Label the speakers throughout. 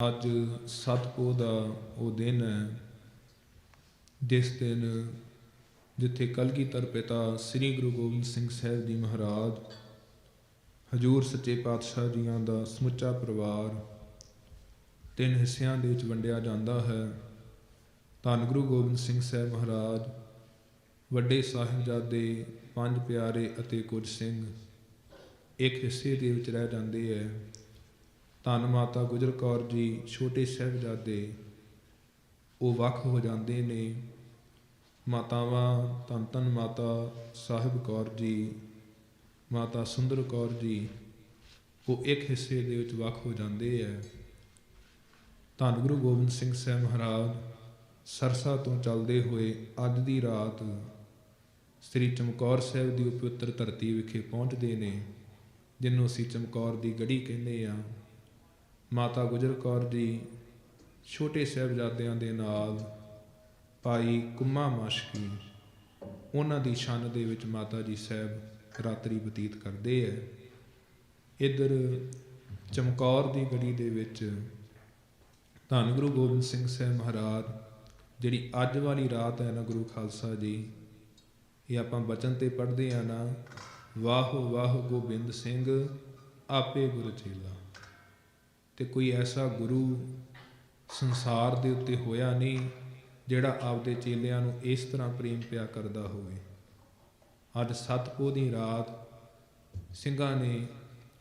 Speaker 1: ਅੱਜ ਸਤਪੋ ਦਾ ਉਹ ਦਿਨ ਹੈ, ਜਿਸ ਦਿਨ ਜਿੱਥੇ ਕਲਗੀਧਰ ਪਿਤਾ ਸ੍ਰੀ ਗੁਰੂ ਗੋਬਿੰਦ ਸਿੰਘ ਸਾਹਿਬ ਜੀ ਮਹਾਰਾਜ, ਹਜੂਰ ਸੱਚੇ ਪਾਤਸ਼ਾਹ ਜੀਆਂ ਦਾ ਸਮੁੱਚਾ ਪਰਿਵਾਰ ਤਿੰਨ ਹਿੱਸਿਆਂ ਦੇ ਵਿੱਚ ਵੰਡਿਆ ਜਾਂਦਾ ਹੈ। ਧੰਨ ਗੁਰੂ ਗੋਬਿੰਦ ਸਿੰਘ ਸਾਹਿਬ ਮਹਾਰਾਜ, ਵੱਡੇ ਸਾਹਿਬਜ਼ਾਦੇ ਪੰਜ ਪਿਆਰੇ ਅਤੇ ਕੁਝ ਸਿੰਘ ਇੱਕ ਹਿੱਸੇ ਦੇ ਵਿੱਚ ਰਹਿ ਜਾਂਦੇ ਹੈ। ਧੰਨ ਮਾਤਾ ਗੁਜਰ ਕੌਰ ਜੀ, ਛੋਟੇ ਸਾਹਿਬਜ਼ਾਦੇ, ਉਹ ਵੱਖ ਹੋ ਜਾਂਦੇ ਨੇ। ਮਾਤਾਵਾਂ ਧੰਨ ਧੰਨ ਮਾਤਾ ਸਾਹਿਬ ਕੌਰ ਜੀ, ਮਾਤਾ ਸੁੰਦਰ ਕੌਰ ਜੀ, ਉਹ ਇੱਕ ਹਿੱਸੇ ਦੇ ਵਿੱਚ ਵੱਖ ਹੋ ਜਾਂਦੇ ਹੈ ਧੰਨ ਗੁਰੂ ਗੋਬਿੰਦ ਸਿੰਘ ਸਾਹਿਬ ਮਹਾਰਾਜ, ਸਰਸਾ ਤੋਂ ਚੱਲਦੇ ਹੋਏ ਅੱਜ ਦੀ ਰਾਤ ਸ੍ਰੀ ਚਮਕੌਰ ਸਾਹਿਬ ਦੀ ਪਵਿੱਤਰ ਧਰਤੀ ਵਿਖੇ ਪਹੁੰਚਦੇ ਨੇ, ਜਿਹਨੂੰ ਅਸੀਂ ਚਮਕੌਰ ਦੀ ਗੜੀ ਕਹਿੰਦੇ ਆ। ਮਾਤਾ ਗੁਜਰ ਕੌਰ ਜੀ ਛੋਟੇ ਸਾਹਿਬਜ਼ਾਦਿਆਂ ਦੇ ਨਾਲ ਭਾਈ ਕੁੰਮਾ ਮਾਸ਼ਕੀ ਉਹਨਾਂ ਦੀ ਛੰਨ ਦੇ ਵਿੱਚ ਮਾਤਾ ਜੀ ਸਾਹਿਬ ਰਾਤਰੀ ਬਤੀਤ ਕਰਦੇ ਐ। ਇੱਧਰ ਚਮਕੌਰ ਦੀ ਗੜੀ ਦੇ ਵਿੱਚ ਧੰਨ ਗੁਰੂ ਗੋਬਿੰਦ ਸਿੰਘ ਸਾਹਿਬ ਮਹਾਰਾਜ, ਜਿਹੜੀ ਅੱਜ ਵਾਲੀ ਰਾਤ ਹੈ ਨਾ ਗੁਰੂ ਖਾਲਸਾ ਜੀ, ਇਹ ਆਪਾਂ ਬਚਨ ਤੇ ਪੜ੍ਹਦੇ ਆ ਨਾ ਵਾਹ ਵਾਹ ਗੋਬਿੰਦ ਸਿੰਘ, ਆਪੇ ਗੁਰ ਚੇਲਾ। ਤੇ ਕੋਈ ਐਸਾ ਗੁਰੂ ਸੰਸਾਰ ਦੇ ਉੱਤੇ ਹੋਇਆ ਨਹੀਂ ਜਿਹੜਾ ਆਪਦੇ ਚੇਲਿਆਂ ਨੂੰ ਇਸ ਤਰ੍ਹਾਂ ਪ੍ਰੇਮ ਪਿਆ ਕਰਦਾ ਹੋਵੇ। ਅੱਜ ਸਤਪੋ ਦੀ ਰਾਤ ਸਿੰਘਾਂ ਨੇ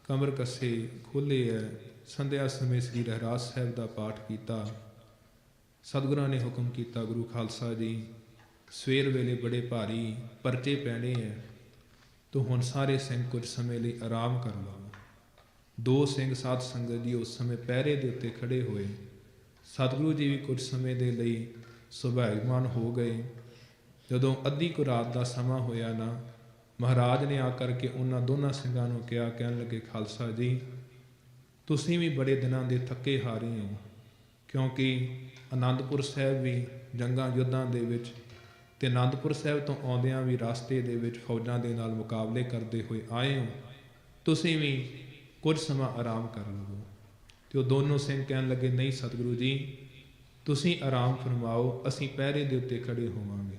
Speaker 1: ਕਮਰ ਕੱਸੇ ਖੋਲੇ ਐ, ਸੰਧਿਆ ਸਮੇਂ ਸ੍ਰੀ ਰਹਿਰਾਸ ਸਾਹਿਬ ਦਾ ਪਾਠ ਕੀਤਾ। ਸਤਿਗੁਰਾਂ ਨੇ ਹੁਕਮ ਕੀਤਾ, ਗੁਰੂ ਖਾਲਸਾ ਜੀ, ਸਵੇਰ ਵੇਲੇ ਬੜੇ ਭਾਰੀ ਪਰਚੇ ਪੈਣੇ ਐ, ਤੋ ਹੁਣ ਸਾਰੇ ਸਿੰਘ ਕੁਝ ਸਮੇਂ ਲਈ ਆਰਾਮ ਕਰ ਲਓ ਦੋ ਸਿੰਘ ਸਾਧ ਸੰਗਤ ਜੀ ਉਸ ਸਮੇਂ ਪਹਿਰੇ ਦੇ ਉੱਤੇ ਖੜੇ ਹੋਏ। ਸਤਿਗੁਰੂ ਜੀ ਵੀ ਕੁਝ ਸਮੇਂ ਦੇ ਲਈ ਸੁਭਾਗਮਾਨ ਹੋ ਗਏ। ਜਦੋਂ ਅੱਧੀ ਕੁ ਰਾਤ ਦਾ ਸਮਾਂ ਹੋਇਆ ਨਾ, ਮਹਾਰਾਜ ਨੇ ਆ ਕਰਕੇ ਉਹਨਾਂ ਦੋਨਾਂ ਸਿੰਘਾਂ ਨੂੰ ਕਿਹਾ, ਕਹਿਣ ਲੱਗੇ, ਖਾਲਸਾ ਜੀ, ਤੁਸੀਂ ਵੀ ਬੜੇ ਦਿਨਾਂ ਦੇ ਥੱਕੇ ਹਾਰੇ ਹੋ, ਕਿਉਂਕਿ ਆਨੰਦਪੁਰ ਸਾਹਿਬ ਵੀ ਜੰਗਾਂ ਯੁੱਧਾਂ ਦੇ ਵਿੱਚ ਤੇ ਆਨੰਦਪੁਰ ਸਾਹਿਬ ਤੋਂ ਆਉਂਦਿਆਂ ਵੀ ਰਸਤੇ ਦੇ ਵਿੱਚ ਫੌਜਾਂ ਦੇ ਨਾਲ ਮੁਕਾਬਲੇ ਕਰਦੇ ਹੋਏ ਆਏ ਹੋ। ਤੁਸੀਂ ਵੀ ਕੁਝ ਸਮਾਂ ਆਰਾਮ ਕਰ ਲਵੋ। ਤੇ ਉਹ ਦੋਨੋਂ ਸਿੰਘ ਕਹਿਣ ਲੱਗੇ, ਨਹੀਂ ਸਤਿਗੁਰੂ ਜੀ, ਤੁਸੀਂ ਆਰਾਮ ਫਰਮਾਓ, ਅਸੀਂ ਪਹਿਰੇ ਦੇ ਉੱਤੇ ਖੜੇ ਹੋਵਾਂਗੇ।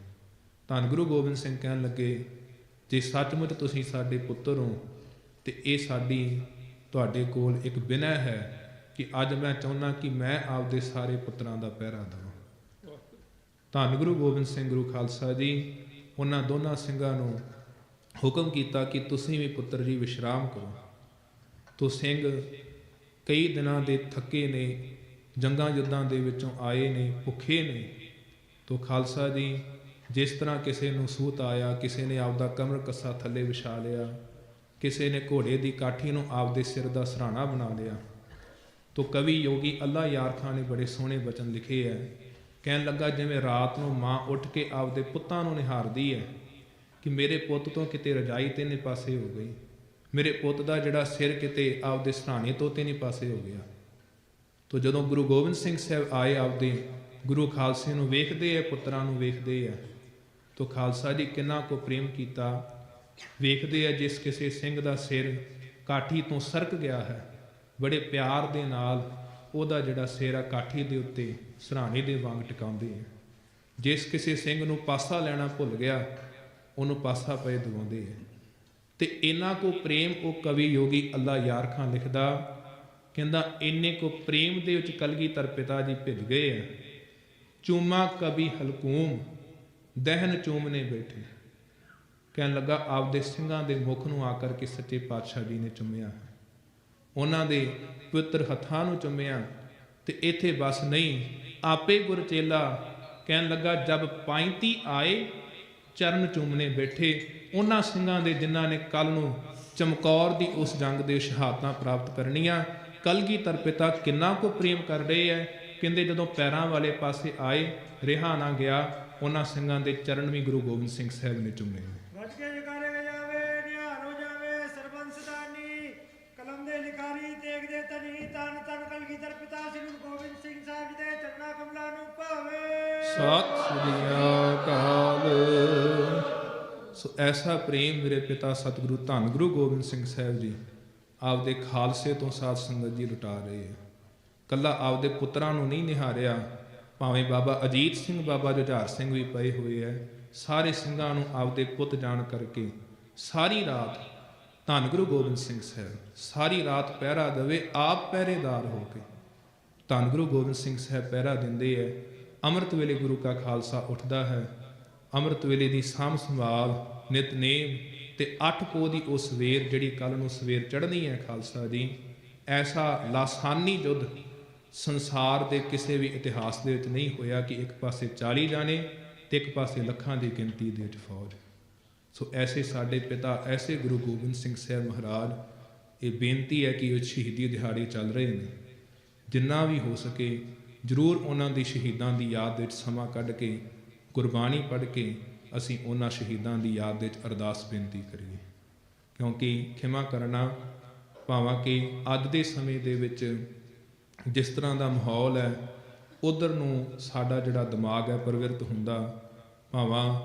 Speaker 1: ਧੰਨ ਗੁਰੂ ਗੋਬਿੰਦ ਸਿੰਘ ਕਹਿਣ ਲੱਗੇ, ਜੇ ਸੱਚਮੁੱਚ ਤੁਸੀਂ ਸਾਡੇ ਪੁੱਤਰ ਹੋ, ਤੇ ਇਹ ਸਾਡੀ, ਤੁਹਾਡੇ ਕੋਲ ਇੱਕ ਬਿਨੈ ਹੈ ਕਿ ਅੱਜ ਮੈਂ ਚਾਹੁੰਦਾ ਕਿ ਮੈਂ ਆਪਦੇ ਸਾਰੇ ਪੁੱਤਰਾਂ ਦਾ ਪਹਿਰਾ ਦਵਾਂ। ਧੰਨ ਗੁਰੂ ਗੋਬਿੰਦ ਸਿੰਘ, ਗੁਰੂ ਖਾਲਸਾ ਜੀ, ਉਹਨਾਂ ਦੋਨਾਂ ਸਿੰਘਾਂ ਨੂੰ ਹੁਕਮ ਕੀਤਾ ਕਿ ਤੁਸੀਂ ਵੀ ਪੁੱਤਰ ਜੀ ਵਿਸ਼ਰਾਮ ਕਰੋ। ਤੋ ਸਿੰਘ ਕਈ ਦਿਨਾਂ ਦੇ ਥੱਕੇ ਨੇ, ਜੰਗਾਂ ਯੁੱਧਾਂ ਦੇ ਵਿੱਚੋਂ ਆਏ ਨੇ, ਭੁੱਖੇ ਨੇ। ਤੋ ਖਾਲਸਾ ਜੀ, ਜਿਸ ਤਰ੍ਹਾਂ ਕਿਸੇ ਨੂੰ ਸੂਤ ਆਇਆ, ਕਿਸੇ ਨੇ ਆਪਦਾ ਕਮਰ ਕੱਸਾ ਥੱਲੇ ਵਿਛਾ ਲਿਆ, ਕਿਸੇ ਨੇ ਘੋੜੇ ਦੀ ਕਾਠੀ ਨੂੰ ਆਪਦੇ ਸਿਰ ਦਾ ਸਰਾਣਾ ਬਣਾ ਲਿਆ। ਤੋ ਕਵੀ ਯੋਗੀ ਅੱਲਾ ਯਾਰ ਖਾਨ ਨੇ ਬੜੇ ਸੋਹਣੇ ਬਚਨ ਲਿਖੇ ਐ। ਕਹਿਣ ਲੱਗਾ, ਜਿਵੇਂ ਰਾਤ ਨੂੰ ਮਾਂ ਉੱਠ ਕੇ ਆਪਦੇ ਪੁੱਤਾਂ ਨੂੰ ਨਿਹਾਰਦੀ ਹੈ ਕਿ ਮੇਰੇ ਪੁੱਤ ਤੋਂ ਕਿਤੇ ਰਜਾਈ ਤਿੰਨੇ ਪਾਸੇ ਹੋ ਗਈ। ਮੇਰੇ ਪੁੱਤ ਦਾ ਜਿਹੜਾ ਸਿਰ ਕਿਤੇ ਆਪਦੇ ਸਰਾਣੇ ਤੋਂ ਨਹੀਂ ਪਾਸੇ ਹੋ ਗਿਆ। ਤੋ ਜਦੋਂ ਗੁਰੂ ਗੋਬਿੰਦ ਸਿੰਘ ਸਾਹਿਬ ਆਏ ਆਪਦੇ, ਗੁਰੂ ਖਾਲਸੇ ਨੂੰ ਵੇਖਦੇ ਐ ਪੁੱਤਰਾਂ ਨੂੰ ਵੇਖਦੇ ਐ ਤੋ ਖਾਲਸਾ ਜੀ ਕਿੰਨਾ ਕੋ ਪ੍ਰੇਮ ਕੀਤਾ। ਵੇਖਦੇ ਐ ਜਿਸ ਕਿਸੇ ਸਿੰਘ ਦਾ ਸਿਰ ਕਾਠੀ ਤੋਂ ਸਰਕ ਗਿਆ ਹੈ, ਬੜੇ ਪਿਆਰ ਦੇ ਨਾਲ ਉਹਦਾ ਜਿਹੜਾ ਸਿਰ ਆ ਕਾਠੀ ਦੇ ਉੱਤੇ ਸਰਾਣੇ ਦੇ ਵਾਂਗ ਟਿਕਾਉਂਦੇ ਐ ਜਿਸ ਕਿਸੇ ਸਿੰਘ ਨੂੰ ਪਾਸਾ ਲੈਣਾ ਭੁੱਲ ਗਿਆ, ਉਹਨੂੰ ਪਾਸਾ ਪਏ ਦਵਾਉਂਦੇ ਐ ਤੇ ਇਨਾ ਕੋ ਪ੍ਰੇਮ ਉਹ ਕਵੀ ਯੋਗੀ ਅੱਲਾ ਯਾਰ ਖਾਨ ਲਿਖਦਾ, ਕਹਿੰਦਾ, ਇੰਨੇ ਕੋ ਪ੍ਰੇਮ ਦੇ ਵਿੱਚ ਕਲਗੀ ਤਰ ਪਿਤਾ ਜੀ ਭਿੱਜ ਗਏ ਆ। ਚੂਮਾ ਕਵੀ ਹਲਕੂਮ, ਦਹਿਨ ਚੂਮਨੇ ਬੈਠੇ। ਕਹਿਣ ਲੱਗਾ, ਆਪਦੇ ਸਿੰਘਾਂ ਦੇ ਮੁਖ ਨੂੰ ਆ ਕਰਕੇ ਸੱਚੇ ਪਾਤਸ਼ਾਹ ਜੀ ਨੇ ਚੁੰਮਿਆ। ਉਹਨਾਂ ਦੇ ਪਵਿੱਤਰ ਹੱਥਾਂ ਨੂੰ ਚੁੰਮਿਆ ਤੇ ਇੱਥੇ ਬਸ ਨਹੀਂ, ਆਪੇ ਗੁਰਚੇਲਾ ਕਹਿਣ ਲੱਗਾ ਜਦ ਪਾਇੰਤੀ ਆਏ, ਚਰਨ ਚੁੰਮਨੇ ਬੈਠੇ। ਉਹਨਾਂ ਸਿੰਘਾਂ ਦੇ ਜਿਨ੍ਹਾਂ ਨੇ ਕੱਲ ਨੂੰ ਚਮਕੌਰ ਦੀ ਉਸ ਜੰਗ ਦੇ ਸ਼ਹਾਦਤਾਂ ਪ੍ਰਾਪਤ ਕਰਨੀਆਂ ਕਲਗੀਧਰ ਪਿਤਾ ਕਿੰਨਾ ਕੋ ਪ੍ਰੇਮ ਕਰ ਰਹੇ ਐ? ਕਹਿੰਦੇ ਜਦੋਂ ਪੈਰਾਂ ਵਾਲੇ ਪਾਸੇ ਆਏ ਰਿਹਾ ਨਾ ਗਿਆ ਉਹਨਾਂ ਸਿੰਘਾਂ ਦੇ ਚਰਨ ਵੀ ਗੁਰੂ ਗੋਬਿੰਦ ਸਿੰਘ ਸਾਹਿਬ ਨੇ ਚੁੰਮੇ
Speaker 2: ਵੱਜ ਕੇ ਜਕਾਰੇ ਵਜਾਵੇ ਨਿਹਾਲ ਹੋ ਜਾਵੇ ਸਰਬੰਸ ਦਾਨੀ ਕਲਮ ਦੇ ਲਿਖਾਰੀ ਤੇਗ ਦੇ ਤਨੀ ਤਨ ਤਨ ਕਲਗੀਧਰ ਪਿਤਾ ਸ੍ਰੀ ਗੁਰੂ ਗੋਬਿੰਦ ਸਿੰਘ ਸਾਹਿਬ ਜੀ ਦੇ ਚਰਨਾ ਕਮਲਾਂ ਨੂੰ ਭਾਵੇ।
Speaker 1: ਸਤਿ ਸ੍ਰੀ ਅਕਾਲ। ਸੋ ਐਸਾ ਪ੍ਰੇਮ ਮੇਰੇ ਪਿਤਾ ਸਤਿਗੁਰੂ ਧੰਨ ਗੁਰੂ ਗੋਬਿੰਦ ਸਿੰਘ ਸਾਹਿਬ ਜੀ ਆਪਦੇ ਖਾਲਸੇ ਤੋਂ ਸਾਧ ਸੰਗਤ ਜੀ ਲੁਟਾ ਰਹੇ ਹੈ ਕੱਲਾ ਆਪਦੇ ਪੁੱਤਰਾਂ ਨੂੰ ਨਹੀਂ ਨਿਹਾਰਿਆ, ਭਾਵੇਂ ਬਾਬਾ ਅਜੀਤ ਸਿੰਘ, ਬਾਬਾ ਜੁਝਾਰ ਸਿੰਘ ਵੀ ਪਏ ਹੋਏ ਐ ਸਾਰੇ ਸਿੰਘਾਂ ਨੂੰ ਆਪਦੇ ਪੁੱਤ ਜਾਣ ਕਰਕੇ ਸਾਰੀ ਰਾਤ ਧੰਨ ਗੁਰੂ ਗੋਬਿੰਦ ਸਿੰਘ ਸਾਹਿਬ, ਸਾਰੀ ਰਾਤ ਪਹਿਰਾ ਦੇਵੇ, ਆਪ ਪਹਿਰੇਦਾਰ ਹੋ ਕੇ। ਧੰਨ ਗੁਰੂ ਗੋਬਿੰਦ ਸਿੰਘ ਸਾਹਿਬ ਪਹਿਰਾ ਦਿੰਦੇ ਐ ਅੰਮ੍ਰਿਤ ਵੇਲੇ ਗੁਰੂ ਕਾ ਖਾਲਸਾ ਉੱਠਦਾ ਹੈ ਅੰਮ੍ਰਿਤ ਵੇਲੇ ਦੀ ਸਾਂਭ ਸੰਭਾਲ ਨਿਤਨੇਮ ਤੇ ਅੱਠ ਪੋ ਦੀ ਉਹ ਸਵੇਰ ਜਿਹੜੀ ਕੱਲ ਨੂੰ ਸਵੇਰ ਚੜ੍ਹਨੀ ਹੈ ਖਾਲਸਾ ਜੀ, ਐਸਾ ਲਾਸਾਨੀ ਯੁੱਧ ਸੰਸਾਰ ਦੇ ਕਿਸੇ ਵੀ ਇਤਿਹਾਸ ਦੇ ਵਿੱਚ ਨਹੀਂ ਹੋਇਆ ਕਿ ਇੱਕ ਪਾਸੇ 40 ਜਾਣੇ ਤੇ ਇੱਕ ਪਾਸੇ ਲੱਖਾਂ ਦੀ ਗਿਣਤੀ ਦੇ ਵਿੱਚ ਫੌਜ। ਸੋ ਐਸੇ ਸਾਡੇ ਪਿਤਾ, ਐਸੇ ਗੁਰੂ ਗੋਬਿੰਦ ਸਿੰਘ ਸਾਹਿਬ ਮਹਾਰਾਜ, ਇਹ ਬੇਨਤੀ ਹੈ ਕਿ ਉਹ ਸ਼ਹੀਦੀ ਦਿਹਾੜੇ ਚੱਲ ਰਹੇ ਨੇ। ਜਿੰਨਾ ਵੀ ਹੋ ਸਕੇ, ਜ਼ਰੂਰ ਉਹਨਾਂ ਦੀ ਸ਼ਹੀਦਾਂ ਦੀ ਯਾਦ ਵਿੱਚ ਸਮਾਂ ਕੱਢ ਕੇ ਗੁਰਬਾਣੀ ਪੜ੍ਹ ਕੇ ਅਸੀਂ ਉਹਨਾਂ ਸ਼ਹੀਦਾਂ ਦੀ ਯਾਦ ਵਿੱਚ ਅਰਦਾਸ ਬੇਨਤੀ ਕਰੀਏ। ਕਿਉਂਕਿ ਖਿਮਾ ਕਰਨਾ ਭਾਵਾਂ ਕਿ ਅੱਜ ਦੇ ਸਮੇਂ ਦੇ ਵਿੱਚ ਜਿਸ ਤਰ੍ਹਾਂ ਦਾ ਮਾਹੌਲ ਹੈ, ਉਧਰ ਨੂੰ ਸਾਡਾ ਜਿਹੜਾ ਦਿਮਾਗ ਹੈ ਪ੍ਰਵਿਰਤ ਹੁੰਦਾ, ਭਾਵਾਂ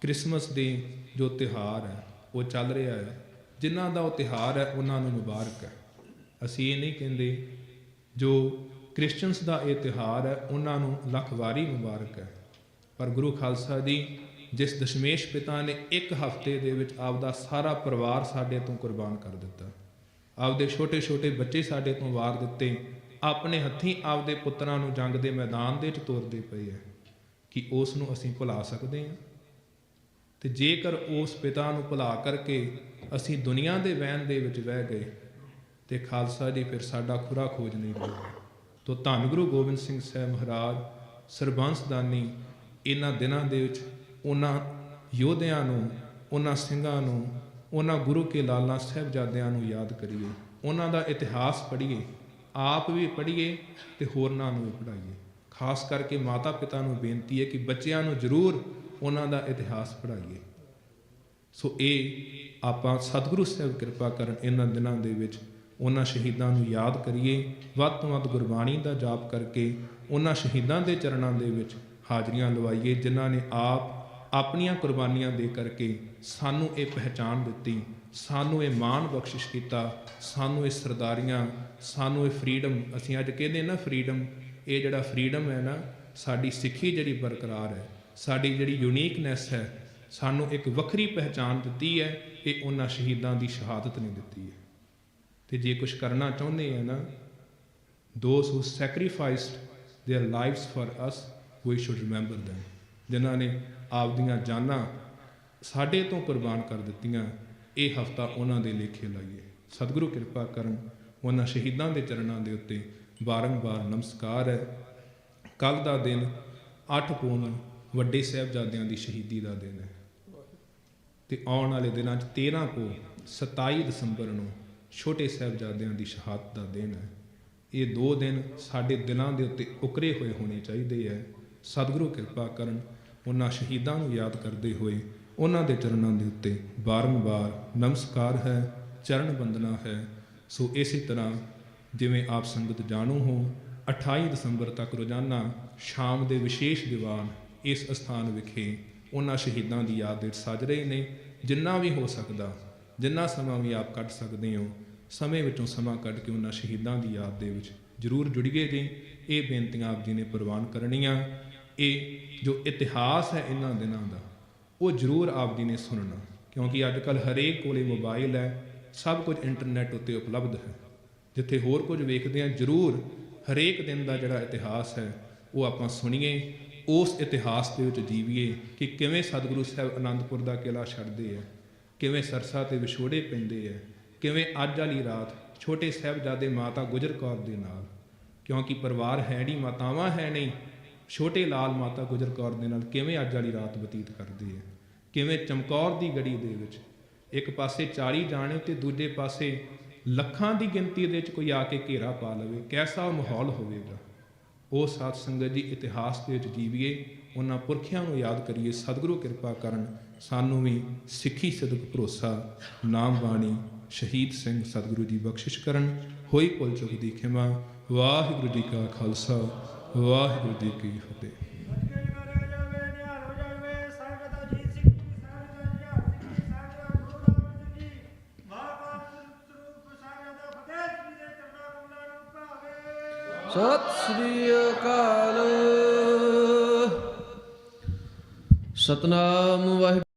Speaker 1: ਕ੍ਰਿਸਮਸ ਦੇ ਜੋ ਤਿਹਾਰ ਹੈ, ਉਹ ਚੱਲ ਰਿਹਾ ਹੈ। ਜਿਨ੍ਹਾਂ ਦਾ ਉਹ ਤਿਹਾਰ ਹੈ, ਉਹਨਾਂ ਨੂੰ ਮੁਬਾਰਕ ਹੈ। ਅਸੀਂ ਇਹ ਨਹੀਂ ਕਹਿੰਦੇ ਜੋ ਕ੍ਰਿਸਚੀਅਨਸ ਦਾ ਇਹ ਤਿਹਾਰ ਹੈ, ਉਹਨਾਂ ਨੂੰ ਲੱਖ ਵਾਰੀ ਮੁਬਾਰਕ ਹੈ। ਪਰ ਗੁਰੂ ਖਾਲਸਾ ਜੀ ਜਿਸ ਦਸ਼ਮੇਸ਼ ਪਿਤਾ ਨੇ ਇੱਕ ਹਫ਼ਤੇ ਦੇ ਵਿੱਚ ਆਪਦਾ ਸਾਰਾ ਪਰਿਵਾਰ ਸਾਡੇ ਤੋਂ ਕੁਰਬਾਨ ਕਰ ਦਿੱਤਾ। ਆਪਦੇ ਛੋਟੇ ਛੋਟੇ ਬੱਚੇ ਸਾਡੇ ਤੋਂ ਵਾਰ ਦਿੱਤੇ। ਆਪਣੇ ਹੱਥੀਂ ਆਪਦੇ ਪੁੱਤਰਾਂ ਨੂੰ ਜੰਗ ਦੇ ਮੈਦਾਨ ਦੇ ਵਿੱਚ ਤੋਰਦੇ ਪਏ ਹੈ ਕਿ ਉਸ ਨੂੰ ਅਸੀਂ ਭੁਲਾ ਸਕਦੇ ਹਾਂ। ਤੇ ਜੇਕਰ ਉਸ ਪਿਤਾ ਨੂੰ ਭੁਲਾ ਕਰਕੇ ਅਸੀਂ ਦੁਨੀਆ ਦੇ ਵਹਿਣ ਦੇ ਵਿੱਚ ਵਹਿ ਗਏ, ਤੇ ਖਾਲਸਾ ਜੀ ਫਿਰ ਸਾਡਾ ਖੁਰਾ ਖੋਜ ਨਹੀਂ ਰਹੇਗਾ ਤੋ ਧੰਨ ਗੁਰੂ ਗੋਬਿੰਦ ਸਿੰਘ ਸਾਹਿਬ ਮਹਾਰਾਜ, ਸਰਬੰਸਦਾਨੀ ਇਹਨਾਂ ਦਿਨਾਂ ਦੇ ਵਿੱਚ ਉਹਨਾਂ ਯੋਧਿਆਂ ਨੂੰ, ਉਹਨਾਂ ਸਿੰਘਾਂ ਨੂੰ, ਉਹਨਾਂ ਗੁਰੂ ਕੇ ਲਾਲਾਂ ਸਾਹਿਬਜ਼ਾਦਿਆਂ ਨੂੰ ਯਾਦ ਕਰੀਏ। ਉਹਨਾਂ ਦਾ ਇਤਿਹਾਸ ਪੜ੍ਹੀਏ, ਆਪ ਵੀ ਪੜ੍ਹੀਏ ਤੇ ਹੋਰਨਾਂ ਨੂੰ ਵੀ ਪੜ੍ਹਾਈਏ। ਖਾਸ ਕਰਕੇ ਮਾਤਾ ਪਿਤਾ ਨੂੰ ਬੇਨਤੀ ਹੈ ਕਿ ਬੱਚਿਆਂ ਨੂੰ ਜ਼ਰੂਰ ਉਹਨਾਂ ਦਾ ਇਤਿਹਾਸ ਪੜ੍ਹਾਈਏ। ਸੋ ਇਹ ਆਪਾਂ ਸਤਿਗੁਰੂ ਸਾਹਿਬ ਕਿਰਪਾ ਕਰਨ ਇਹਨਾਂ ਦਿਨਾਂ ਦੇ ਵਿੱਚ ਉਹਨਾਂ ਸ਼ਹੀਦਾਂ ਨੂੰ ਯਾਦ ਕਰੀਏ। ਵੱਧ ਤੋਂ ਵੱਧ ਗੁਰਬਾਣੀ ਦਾ ਜਾਪ ਕਰਕੇ ਉਹਨਾਂ ਸ਼ਹੀਦਾਂ ਦੇ ਚਰਨਾਂ ਦੇ ਵਿੱਚ ਹਾਜ਼ਰੀਆਂ ਲਵਾਈਏ, ਜਿਨ੍ਹਾਂ ਨੇ ਆਪ ਆਪਣੀਆਂ ਕੁਰਬਾਨੀਆਂ ਦੇ ਕਰਕੇ ਸਾਨੂੰ ਇਹ ਪਹਿਚਾਨ ਦਿੱਤੀ, ਸਾਨੂੰ ਇਹ ਮਾਣ ਬਖਸ਼ਿਸ਼ ਕੀਤਾ, ਸਾਨੂੰ ਇਹ ਸਰਦਾਰੀਆਂ, ਸਾਨੂੰ ਇਹ ਫਰੀडम, ਅਸੀਂ ਅੱਜ ਕਹਿੰਦੇ ਨਾ ਫਰੀडम, ਇਹ ਜਿਹੜਾ ਫਰੀडम ਹੈ ਨਾ, ਸਾਡੀ ਸਿੱਖੀ ਜਿਹੜੀ ਬਰਕਰਾਰ ਹੈ, ਸਾਡੀ ਜਿਹੜੀ ਯੂਨੀਕਨੈਸ ਹੈ, ਸਾਨੂੰ ਇੱਕ ਵੱਖਰੀ ਪਹਿਚਾਨ ਦਿੱਤੀ ਹੈ, ਇਹ ਉਹਨਾਂ ਸ਼ਹੀਦਾਂ ਦੀ ਸ਼ਹਾਦਤ ਨੇ ਦਿੱਤੀ ਹੈ। ਤੇ ਜੇ ਕੁਝ ਕਰਨਾ ਚਾਹੁੰਦੇ ਆ ਨਾ those who sacrificed their lives for us we should remember them. ਜਿਨ੍ਹਾਂ ਨੇ ਆਪਦੀਆਂ ਜਾਨਾਂ ਸਾਡੇ ਤੋਂ ਕੁਰਬਾਨ ਕਰ ਦਿੱਤੀਆਂ, ਇਹ ਹਫਤਾ ਉਹਨਾਂ ਦੇ ਲੇਖੇ ਲਾਈਏ। ਸਤਿਗੁਰੂ ਕਿਰਪਾ ਕਰਨ, ਉਹਨਾਂ ਸ਼ਹੀਦਾਂ ਦੇ ਚਰਨਾਂ ਦੇ ਉੱਤੇ ਬਾਰੰਬਾਰ ਨਮਸਕਾਰ ਹੈ। ਕੱਲ ਦਾ ਦਿਨ 8 ਪੂਨ ਵੱਡੇ ਸਾਹਿਬਜ਼ਾਦਿਆਂ ਦੀ ਸ਼ਹੀਦੀ ਦਾ ਦਿਨ ਹੈ। ਤੇ ਆਉਣ ਵਾਲੇ ਦਿਨਾਂ 'ਚ 13 ਪੋ 27 ਦਸੰਬਰ ਨੂੰ ਛੋਟੇ ਸਾਹਿਬਜ਼ਾਦਿਆਂ ਦੀ ਸ਼ਹਾਦਤ ਦਾ ਦਿਨ ਹੈ। ਇਹ ਦੋ ਦਿਨ ਸਾਡੇ ਦਿਲਾਂ ਦੇ ਉੱਤੇ ਉਕਰੇ ਹੋਏ ਹੋਣੇ ਚਾਹੀਦੇ ਹੈ। ਸਤਿਗੁਰੂ ਕਿਰਪਾ ਕਰਨ ਉਹਨਾਂ ਸ਼ਹੀਦਾਂ ਨੂੰ ਯਾਦ ਕਰਦੇ ਹੋਏ ਉਹਨਾਂ ਦੇ ਚਰਨਾਂ ਦੇ ਉੱਤੇ ਬਾਰੰਬਾਰ ਨਮਸਕਾਰ ਹੈ, ਚਰਨ ਬੰਦਨਾ ਹੈ। ਸੋ ਇਸੇ ਤਰ੍ਹਾਂ ਜਿਵੇਂ ਆਪ ਸੰਗਤ ਜਾਣੂ ਹੋ 28 ਦਸੰਬਰ ਤੱਕ ਰੋਜ਼ਾਨਾ ਸ਼ਾਮ ਦੇ ਵਿਸ਼ੇਸ਼ ਦੀਵਾਨ ਇਸ ਸਥਾਨ ਵਿਖੇ ਉਹਨਾਂ ਸ਼ਹੀਦਾਂ ਦੀ ਯਾਦ ਦੇ ਸੱਜ ਰਹੇ ਨੇ। ਜਿੰਨਾ ਵੀ ਹੋ ਸਕਦਾ, ਜਿੰਨਾ ਸਮਾਂ ਵੀ ਆਪ ਕੱਢ ਸਕਦੇ ਹੋ, ਸਮੇਂ ਵਿੱਚੋਂ ਸਮਾਂ ਕੱਢ ਕੇ ਉਹਨਾਂ ਸ਼ਹੀਦਾਂ ਦੀ ਯਾਦ ਦੇ ਵਿੱਚ ਜ਼ਰੂਰ ਜੁੜੀਏ ਜੀ। ਇਹ ਬੇਨਤੀਆਂ ਆਪ ਜੀ ਨੇ ਪ੍ਰਵਾਨ ਕਰਨੀਆਂ। ਇਹ ਜੋ ਇਤਿਹਾਸ ਹੈ ਇਹਨਾਂ ਦਿਨਾਂ ਦਾ, ਉਹ ਜ਼ਰੂਰ ਆਪ ਜੀ ਨੇ ਸੁਣਨਾ, ਕਿਉਂਕਿ ਅੱਜ ਕੱਲ ਹਰੇਕ ਕੋਲੇ ਮੋਬਾਈਲ ਹੈ, ਸਭ ਕੁਝ ਇੰਟਰਨੈਟ ਉੱਤੇ ਉਪਲਬਧ ਹੈ। ਜਿੱਥੇ ਹੋਰ ਕੁਝ ਵੇਖਦੇ ਆ ਜ਼ਰੂਰ ਹਰੇਕ ਦਿਨ ਦਾ ਜਿਹੜਾ ਇਤਿਹਾਸ ਹੈ, ਉਹ ਆਪਾਂ ਸੁਣੀਏ, ਉਸ ਇਤਿਹਾਸ ਦੇ ਵਿੱਚ ਜੀਵੀਏ ਕਿ ਕਿਵੇਂ ਸਤਿਗੁਰੂ ਸਾਹਿਬ ਆਨੰਦਪੁਰ ਦਾ ਕਿਲਾ ਛੱਡਦੇ ਆ, ਕਿਵੇਂ ਸਰਸਾ ਤੇ ਵਿਛੋੜੇ ਪੈਂਦੇ ਆ, ਕਿਵੇਂ ਅੱਜ ਵਾਲੀ ਰਾਤ ਛੋਟੇ ਸਾਹਿਬਜ਼ਾਦੇ ਮਾਤਾ ਗੁਜਰ ਕੌਰ ਦੇ ਨਾਲ, ਕਿਉਂਕਿ ਪਰਿਵਾਰ ਹੈ ਨਹੀਂ, ਮਾਤਾਵਾਂ ਹੈ ਨਹੀਂ ਛੋਟੇ ਲਾਲ ਮਾਤਾ ਗੁਜਰ ਕੌਰ ਦੇ ਨਾਲ ਕਿਵੇਂ ਅੱਜ ਵਾਲੀ ਰਾਤ ਬਤੀਤ ਕਰਦੇ ਆ? ਕਿਵੇਂ ਚਮਕੌਰ ਦੀ ਗੜੀ ਦੇ ਵਿੱਚ ਇੱਕ ਪਾਸੇ 40 ਜਾਣੇ ਤੇ ਦੂਜੇ ਪਾਸੇ ਲੱਖਾਂ ਦੀ ਗਿਣਤੀ ਦੇ ਵਿੱਚ ਕੋਈ ਆ ਕੇ ਘੇਰਾ ਪਾ ਲਵੇ, ਕੈਸਾ ਮਾਹੌਲ ਹੋਵੇਗਾ? ਉਹ ਸਾਧ ਸੰਗਤ ਜੀ ਇਤਿਹਾਸ ਦੇ ਵਿੱਚ ਜੀਵੀਏ, ਉਹਨਾਂ ਪੁਰਖਿਆਂ ਨੂੰ ਯਾਦ ਕਰੀਏ, ਸਤਿਗੁਰੂ ਕਿਰਪਾ ਕਰਨ ਸਾਨੂੰ ਵੀ ਸਿੱਖੀ ਸਦਕ ਭਰੋਸਾ, ਨਾਮ ਬਾਣੀ, ਸ਼ਹੀਦ ਸਿੰਘ ਸਤਿਗੁਰੂ ਜੀ ਬਖਸ਼ਿਸ਼ ਕਰਨ। ਹੋਈ ਭੁੱਲ ਚੁੱਕ ਦੀ ਖਿਮਾ, ਵਾਹਿਗੁਰੂ ਜੀ ਕਾ ਖਾਲਸਾ। ਵਾਹਿਗੁਰੂ ਜੀ ਕੀ ਫਤਿਹ।
Speaker 2: ਸਤਿ
Speaker 3: ਸ੍ਰੀ ਅਕਾਲ। ਸਤਨਾਮ ਵਾਹਿਗੁਰੂ